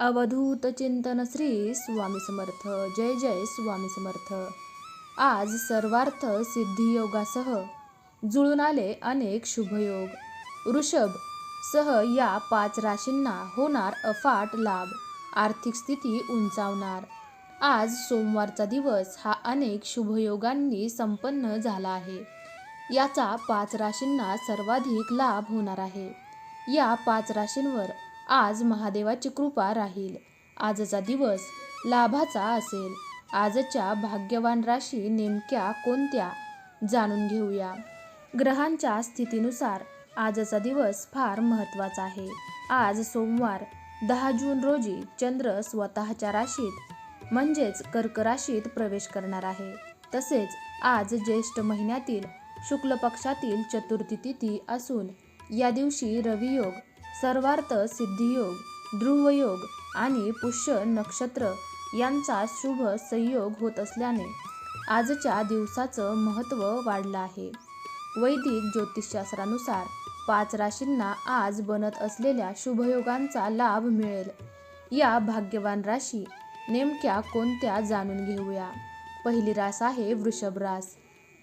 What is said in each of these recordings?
अवधूत चिंतन श्री स्वामी समर्थ. जय जय स्वामी समर्थ. आज सर्वार्थ सिद्धियोगासह जुळून आले अनेक शुभयोग. ऋषभ सह या पाच राशींना होणार अफाट लाभ. आर्थिक स्थिती उंचावणार. आज सोमवारचा दिवस हा अनेक शुभयोगांनी संपन्न झाला आहे. याचा पाच राशींना सर्वाधिक लाभ होणार आहे. या पाच राशींवर आज महादेवाची कृपा राहील. आजचा दिवस लाभाचा असेल. आजच्या भाग्यवान राशी नेमक्या कोणत्या? जाणून घेऊया. ग्रहांच्या स्थितीनुसार आजचा दिवस फार महत्त्वाचा आहे. आज सोमवार दहा जून रोजी चंद्र स्वतःच्या राशीत म्हणजेच कर्क राशीत प्रवेश करणार आहे. तसेच आज ज्येष्ठ महिन्यातील शुक्ल पक्षातील चतुर्थी तिथी असून या दिवशी रवियोग सर्वार्थ सिद्धियोग ध्रुवयोग आणि पुष्य नक्षत्र यांचा शुभ संयोग होत असल्याने आजच्या दिवसाचं महत्त्व वाढलं आहे. वैदिक ज्योतिषशास्त्रानुसार पाच राशींना आज बनत असलेल्या शुभयोगांचा लाभ मिळेल. या भाग्यवान राशी नेमक्या कोणत्या जाणून घेऊया? पहिली रास आहे वृषभ रास.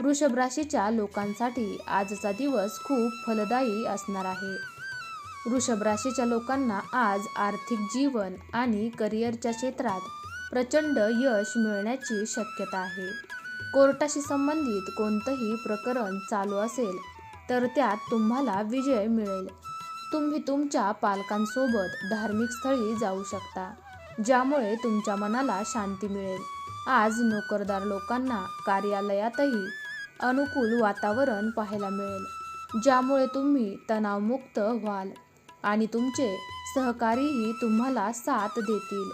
वृषभ राशीच्या लोकांसाठी आजचा दिवस खूप फलदायी असणार आहे. वृषभ राशीच्या लोकांना आज आर्थिक जीवन आणि करिअरच्या क्षेत्रात प्रचंड यश मिळण्याची शक्यता आहे. कोर्टाशी संबंधित कोणतंही प्रकरण चालू असेल तर त्यात तुम्हाला विजय मिळेल. तुम्ही तुमच्या पालकांसोबत धार्मिक स्थळी जाऊ शकता ज्यामुळे तुमच्या मनाला शांती मिळेल. आज नोकरदार लोकांना कार्यालयातही अनुकूल वातावरण पाहायला मिळेल ज्यामुळे तुम्ही तणावमुक्त व्हाल. आणि तुमचे सहकारीही तुम्हाला साथ देतील.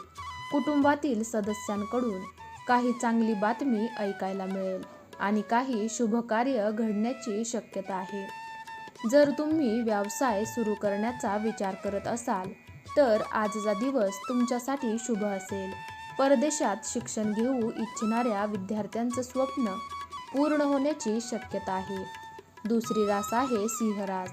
कुटुंबातील सदस्यांकडून काही चांगली बातमी ऐकायला मिळेल आणि काही शुभकार्य घडण्याची शक्यता आहे. जर तुम्ही व्यवसाय सुरू करण्याचा विचार करत असाल तर आजचा दिवस तुमच्यासाठी शुभ असेल. परदेशात शिक्षण घेऊ इच्छिणाऱ्या विद्यार्थ्यांचं स्वप्न पूर्ण होण्याची शक्यता आहे. दुसरी रास आहे सिंहरास.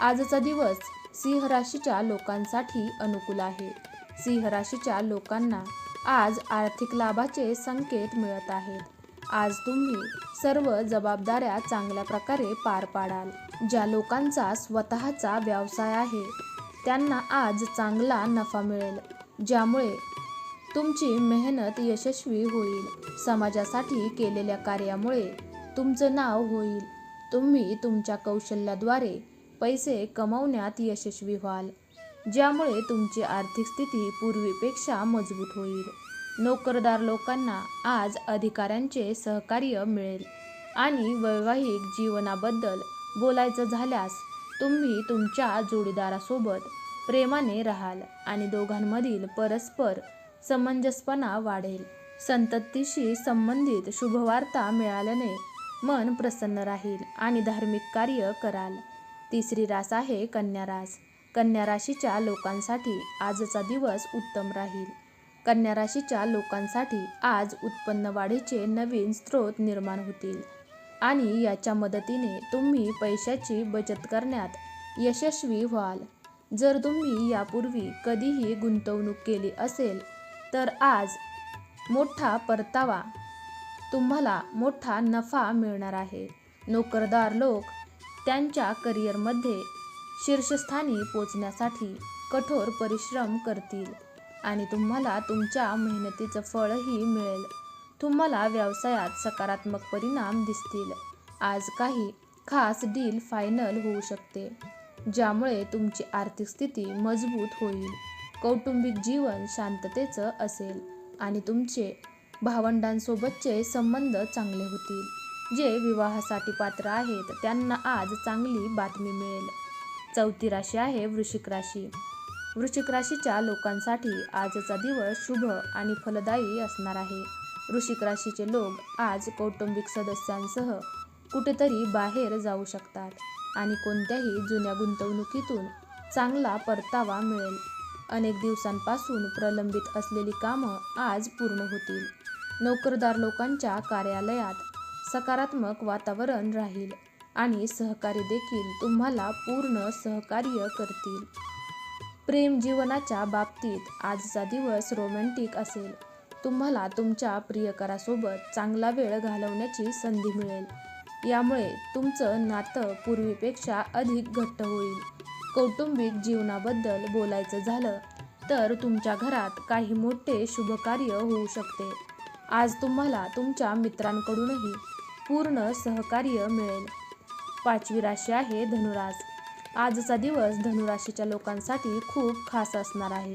आजचा दिवस सिंह राशीच्या लोकांसाठी अनुकूल आहे. सिंह राशीच्या लोकांना आज आर्थिक लाभाचे संकेत मिळत आहेत. आज तुम्ही सर्व जबाबदाऱ्या चांगल्या प्रकारे पार पाडाल. ज्या लोकांचा स्वतःचा व्यवसाय आहे त्यांना आज चांगला नफा मिळेल. ज्यामुळे तुमची मेहनत यशस्वी होईल. समाजासाठी केलेल्या कार्यामुळे तुमचं नाव होईल. तुम्ही तुमच्या कौशल्याद्वारे पैसे कमवण्यात यशस्वी व्हाल ज्यामुळे तुमची आर्थिक स्थिती पूर्वीपेक्षा मजबूत होईल. नोकरदार लोकांना आज अधिकाऱ्यांचे सहकार्य मिळेल आणि वैवाहिक जीवनाबद्दल बोलायचं झाल्यास तुम्ही तुमच्या जोडीदारासोबत प्रेमाने राहाल आणि दोघांमधील परस्पर समंजसपणा वाढेल. संततीशी संबंधित शुभवार्ता मिळाल्याने मन प्रसन्न राहील आणि धार्मिक कार्य कराल. तिसरी रास आहे कन्या रास. कन्या राशीच्या लोकांसाठी आजचा दिवस उत्तम राहील. कन्या राशीच्या लोकांसाठी आज उत्पन्न वाढीचे नवीन स्रोत निर्माण होतील. आणि याच्या मदतीने तुम्ही पैशाची बचत करण्यात यशस्वी व्हाल. जर तुम्ही यापूर्वी कधीही गुंतवणूक केली असेल तर आज मोठा परतावा तुम्हाला मोठा नफा मिळणार आहे. नोकरदार लोक त्यांच्या करिअरमध्ये शीर्षस्थानी पोचण्यासाठी कठोर परिश्रम करतील आणि तुम्हाला तुमच्या मेहनतीचं फळही मिळेल. तुम्हाला व्यवसायात सकारात्मक परिणाम दिसतील. आज काही खास डील फायनल होऊ शकते ज्यामुळे तुमची आर्थिक स्थिती मजबूत होईल कौटुंबिक जीवन शांततेचं असेल आणि तुमचे भावंडांसोबतचे संबंध चांगले होतील. जे विवाहासाठी पात्र आहेत त्यांना आज चांगली बातमी मिळेल. चौथी राशी आहे वृश्चिक राशी. वृश्चिक राशीच्या लोकांसाठी आजचा दिवस शुभ आणि फलदायी असणार आहे. वृश्चिक राशीचे लोक आज कौटुंबिक सदस्यांसह कुठेतरी बाहेर जाऊ शकतात आणि कोणत्याही जुन्या गुंतवणुकीतून चांगला परतावा मिळेल. अनेक दिवसांपासून प्रलंबित असलेली कामं आज पूर्ण होतील. नोकरदार लोकांच्या कार्यालयात सकारात्मक वातावरण राहील आणि सहकारी देखील तुम्हाला पूर्ण सहकार्य करतील. प्रेम जीवनाच्या बाबतीत आजचा दिवस रोमॅन्टिक असेल. तुम्हाला तुमच्या प्रियकरासोबत चांगला वेळ घालवण्याची संधी मिळेल. यामुळे तुमचं नातं पूर्वीपेक्षा अधिक घट्ट होईल. कौटुंबिक जीवनाबद्दल बोलायचं झालं तर तुमच्या घरात काही मोठे शुभकार्य होऊ शकते. आज तुम्हाला तुमच्या मित्रांकडूनही पूर्ण सहकार्य मिळेल. पाचवी राशी आहे धनुरास आजचा दिवस धनुराशीच्या लोकांसाठी खूप खास असणार आहे.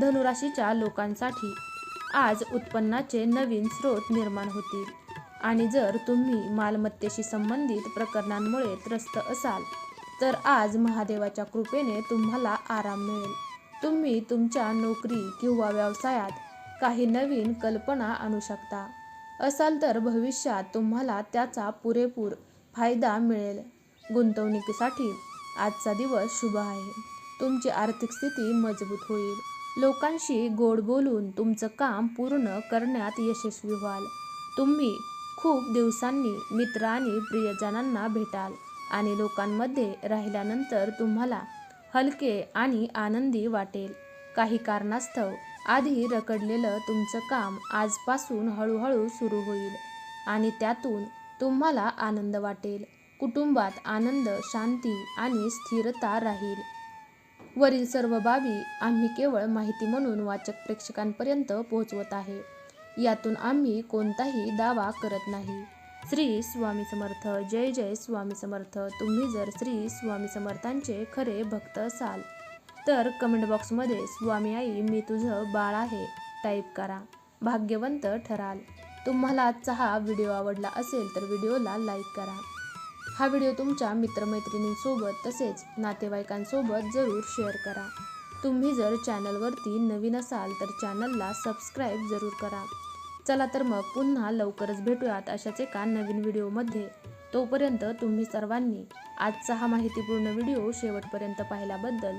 धनुराशीच्या लोकांसाठी आज उत्पन्नाचे नवीन स्रोत निर्माण होतील. आणि जर तुम्ही मालमत्तेशी संबंधित प्रकरणांमुळे त्रस्त असाल तर आज महादेवाच्या कृपेने तुम्हाला आराम मिळेल. तुम्ही तुमच्या नोकरी किंवा व्यवसायात काही नवीन कल्पना आणू शकता. असाल तर भविष्यात तुम्हाला त्याचा पुरेपूर फायदा मिळेल. गुंतवणुकीसाठी आजचा दिवस शुभ आहे. तुमची आर्थिक स्थिती मजबूत होईल. लोकांशी गोड बोलून तुमचं काम पूर्ण करण्यात यशस्वी व्हाल. तुम्ही खूप दिवसांनी मित्र आणि प्रियजनांना भेटाल आणि लोकांमध्ये राहिल्यानंतर तुम्हाला हलके आणि आनंदी वाटेल. काही कारणास्तव आधी रखडलेलं तुमचं काम आजपासून हळूहळू सुरू होईल आणि त्यातून तुम्हाला आनंद वाटेल. कुटुंबात आनंद शांती आणि स्थिरता राहील. वरील सर्व बाबी आम्ही केवळ माहिती म्हणून वाचक प्रेक्षकांपर्यंत पोहोचवत आहे. यातून आम्ही कोणताही दावा करत नाही. श्री स्वामी समर्थ जय जय स्वामी समर्थ. तुम्ही जर श्री स्वामी समर्थांचे खरे भक्त असाल तर कमेंट बॉक्समध्ये स्वामी आई मी तुझं बाळ आहे टाईप करा. भाग्यवंत ठराल. तुम्हाला आजचा हा व्हिडिओ आवडला असेल तर व्हिडिओला लाईक करा. हा व्हिडिओ तुमच्या मित्रमैत्रिणींसोबत तसेच नातेवाईकांसोबत जरूर शेअर करा. तुम्ही जर चॅनलवरती नवीन असाल तर चॅनलला सबस्क्राईब जरूर करा. चला तर मग पुन्हा लवकरच भेटूयात अशाच एका नवीन व्हिडिओमध्ये. तोपर्यंत तुम्ही सर्वांनी आजचा हा माहितीपूर्ण व्हिडिओ शेवटपर्यंत पाहिल्याबद्दल